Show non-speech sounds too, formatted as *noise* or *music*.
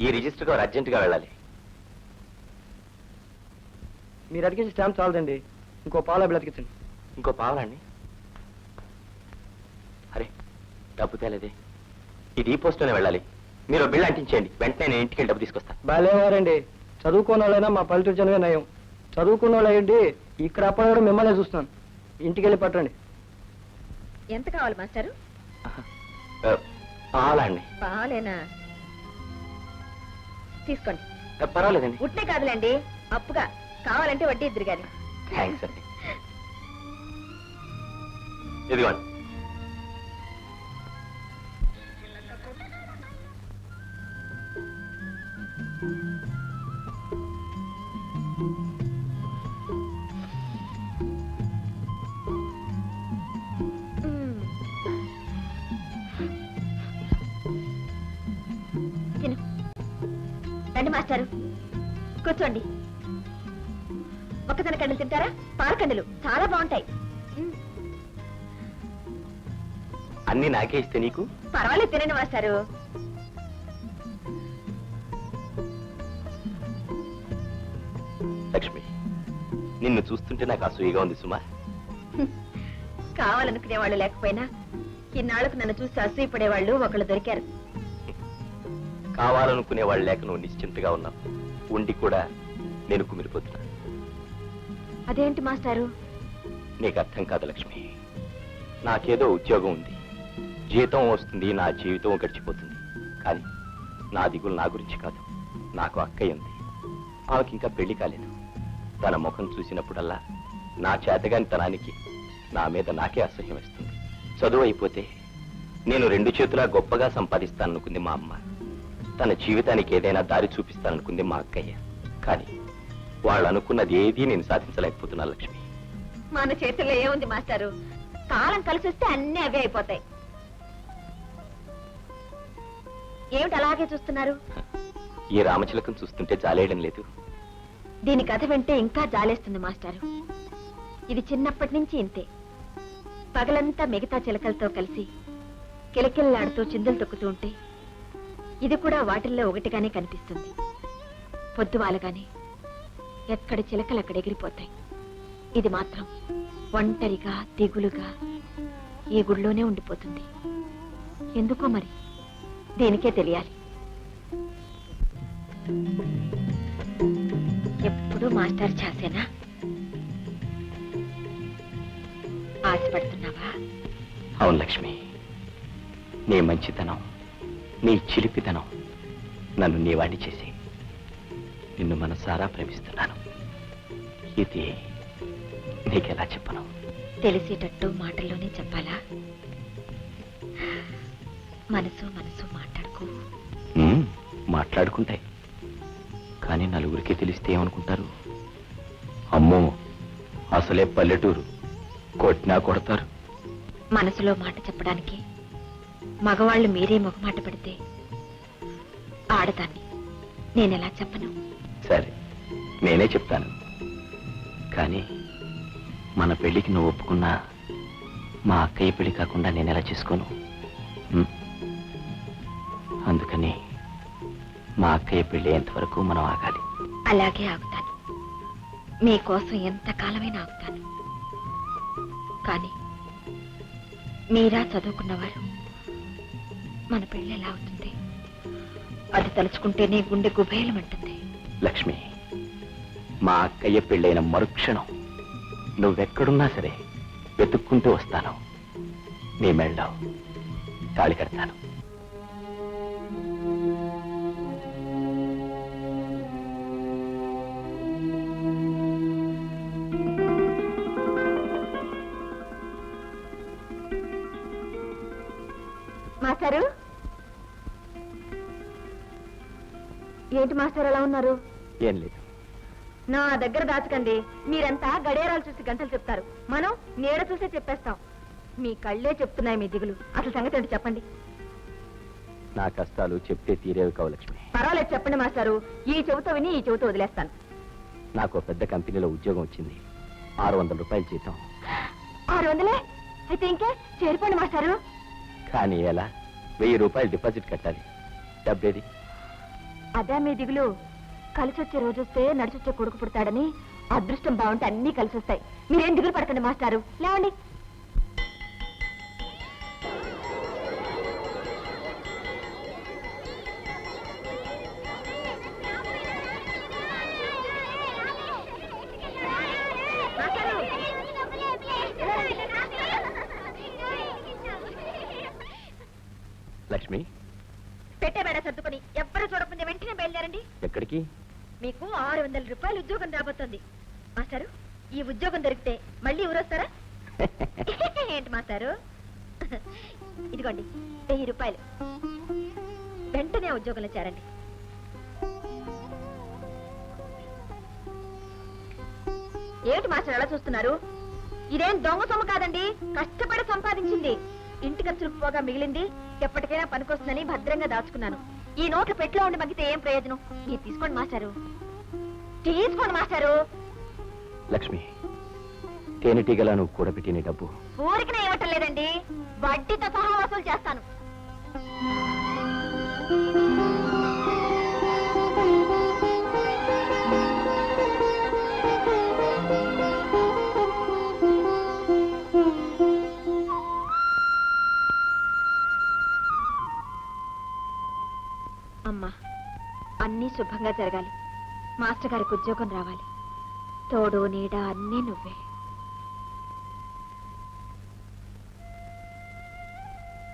ఈ రిజిస్టర్ గారు అర్జెంటుగా వెళ్ళాలి. మీరు అడిగేసి స్టాంప్ చాలదండి. ఇంకో పాల బ్రతికించండి ఇంకో పావలండి అరే డబ్బు తేలేదే. ఇది ఈ పోస్ట్లోనే వెళ్ళాలి. మీరు బిల్ అంటించేయండి. వెంటనే నేను ఇంటికి వెళ్ళి డబ్బు తీసుకొస్తా. బాలేవారండి చదువుకున్న వాళ్ళైనా మా పల్లెటూరు జనమే నయం. చదువుకున్న వాళ్ళు అయ్యండి ఇక్కడ అప్పటి మిమ్మల్ని చూస్తున్నాను. ఇంటికి వెళ్ళి పట్టండి. ఎంత కావాలి మాస్టారు? ఆ, పావలండి బాగాలేనా తీసుకోండి. పర్వాలేదండి. ఉట్టే కాదులేండి అప్పుగా. కావాలంటే వడ్డీ ఇద్దరు గాని. థ్యాంక్స్ అండి. ఇదిగోండి. మ్మ్. రండి మాస్టారు. కూర్చోండి. ఒక్కసారి కండలు తింటారా? పాలకండలు చాలా బాగుంటాయి. అన్ని నాకే ఇస్తే నీకు? పర్వాలేదు తినండి మాస్టారు. లక్ష్మి నిన్ను చూస్తుంటే నాకు అసూయగా ఉంది సుమా. *laughs* కావాలనుకునే వాళ్ళు లేకపోయినా ఇన్నాళ్ళకు నన్ను చూసి అసూయపడే వాళ్ళు ఒకళ్ళు దొరికారు. కావాలనుకునే వాళ్ళు లేక నువ్వు నిశ్చింతగా ఉన్నావు. ఉండి కూడా నేను కుమిలిపోతున్నా అదేంటి మాస్టారు? నీకు అర్థం కాదు లక్ష్మి. నాకేదో ఉద్యోగం ఉంది. జీతం వస్తుంది నా జీవితం గడిచిపోతుంది. కానీ నా దిగులు నా గురించి కాదు. నాకు అక్కయ్య ఉంది. ఆమెకి ఇంకా పెళ్ళి కాలేదు. తన ముఖం చూసినప్పుడల్లా నా చేతగాని తనానికి నా మీద నాకే అసహ్యం వేస్తుంది. చదువు అయిపోతే నేను రెండు చేతులా గొప్పగా సంపాదిస్తాననుకుంది మా అమ్మ. తన జీవితానికి ఏదైనా దారి చూపిస్తాననుకుంది మా అక్కయ్య. కానీ వాళ్ళు అనుకున్నది ఏదీ నేను సాధించలేకపోతున్నా లక్ష్మి. మన చేతుల్లో ఏముంది మాస్టారు? కాలం కలిసి వస్తే అన్ని అవే అయిపోతాయి. ఏమిటి అలాగే చూస్తున్నారు? ఈ రామచిలకం చూస్తుంటే జాలేయడం లేదు. దీని కథ వింటే ఇంకా జాలేస్తుంది మాస్టారు. ఇది చిన్నప్పటి నుంచి ఇంతే. పగలంతా మిగతా చిలకలతో కలిసి కిలకిల్లాడుతూ చిందులు తొక్కుతూ ఉంటే ఇది కూడా వాటిల్లో ఒకటిగానే కనిపిస్తుంది. పొద్దువాలగానే ఎక్కడ చిలకలు అక్కడ ఎగిరిపోతాయి. ఇది మాత్రం ఒంటరిగా దిగులుగా ఈ గుడిలోనే ఉండిపోతుంది. ఎందుకో మరి? దీనికే తెలియాలి? ఎప్పుడు మాస్టర్ చేసేనా? ఆశపడుతున్నావా? అవును లక్ష్మి నీ మంచితనం నీ చిలిపితనం నన్ను నీ వాణ్ణి చేసి నిన్ను మనసారా ప్రేమిస్తున్నాను. ఇది నీకెలా చెప్పను? తెలిసేటట్టు మాటల్లోనే చెప్పాలా? మనసు మనసు మాట్లాడుకో. మాట్లాడుకుంటాయి. కానీ నలుగురికి తెలిస్తే ఏమనుకుంటారు? అమ్మో అసలే పల్లెటూరు. కొట్టినా కొడతారు. మనసులో మాట చెప్పడానికి మగవాళ్ళు మీరే మొగమాట పడితే ఆడదాన్ని నేనెలా చెప్పను? సరే నేనే చెప్తాను. కానీ మన పెళ్ళికి నువ్వు ఒప్పుకున్నా మా అక్కయ్య పెళ్ళి కాకుండా నేను ఎలా చేసుకోను? అందుకని మా అక్కయ్య పెళ్ళి ఎంతవరకు మనం ఆగాలి? అలాగే ఆగుతాను. మీకోసం ఎంతకాలమైనా ఆగుతాను. కానీ మీరా చదువుకున్నవారు మన పెళ్ళి ఎలా అవుతుంది? అది తలుచుకుంటేనే గుండె గుబేలమంటుంది లక్ష్మి మా అక్కయ్య పెళ్ళైన మరుక్షణం నువ్వెక్కడున్నా సరే వెతుక్కుంటూ వస్తాను. నీ మెళ్ళలో తాళి కడతాను. మాస్టారు? ఏంటి మాస్టర్ ఎలా ఉన్నారు? ఏం లేదు. నా దగ్గర దాచకండి. మీరంతా గడియారాలు చూసి గంటలు చెప్తారు. మనం నీడ చూసే చెప్పేస్తాం. మీ కళ్ళే చెప్తున్నాయి మీ దిగులు. అసలు సంగతి ఏంటి చెప్పండి. నా కష్టాలు చెప్తే తీరేవి కావు లక్ష్మి. పర్వాలేదు చెప్పండి మాస్టారు. ఈ చెబుతో విని ఈ చెబుతో వదిలేస్తాను. నాకు పెద్ద కంపెనీలో ఉద్యోగం వచ్చింది. ఆరు వందల రూపాయలు జీతం. ఆరు వందలే? అయితే ఇంకే? చేరిపోండి మాస్టారు. కానీ ఎలా? వెయ్యి రూపాయలు డిపాజిట్ కట్టాలి. డబ్బేది? అదే మీ దిగులు. కలిసి వచ్చే రోజు వస్తే నడిచొచ్చే కొడుకు పుడతాడని అదృష్టం బాగుంటే అన్ని కలిసి వస్తాయి మీరేం దిగులు పడకండి మాస్టారు. లేవండి. లక్ష్మి? పెట్టే బేడ సర్దుకొని ఎవ్వరు చూడకుండా వెంటనే బయలుదేరండి. ఎక్కడికి? మీకు ఆరు వందల రూపాయలు ఉద్యోగం రాబోతోంది. మాస్టారు ఈ ఉద్యోగం దొరికితే మళ్ళీ ఊరొస్తారా? *laughs* ఏంటి మాస్టారు? ఇదిగోండి వెయ్యి రూపాయలు. వెంటనే ఉద్యోగంలో చేరండి. ఏమిటి మాస్టర్ అలా చూస్తున్నారు? ఇదేం దొంగ సొమ్ము కాదండి? కష్టపడి సంపాదించింది. ఇంటి ఖర్చులకు పోగా మిగిలింది ఎప్పటికైనా పనికొస్తుందని భద్రంగా దాచుకున్నాను. ఈ నోట్లు పెట్లో ఉండి మగ్గితే ఏం ప్రయోజనం? మీరు తీసుకోండి మాస్టారు. తీసుకోండి మాస్టారు. లక్ష్మి తేనెటీగలా నువ్వు కూడబెట్టిన డబ్బు. ఊరికి ఇవ్వటం లేదండి వడ్డీతో సహా వసూలు చేస్తాను. అమ్మా అన్నీ శుభంగా జరగాలి. మాస్టర్ గారికి ఉద్యోగం రావాలి. తోడు నీడ అన్నీ నువ్వే.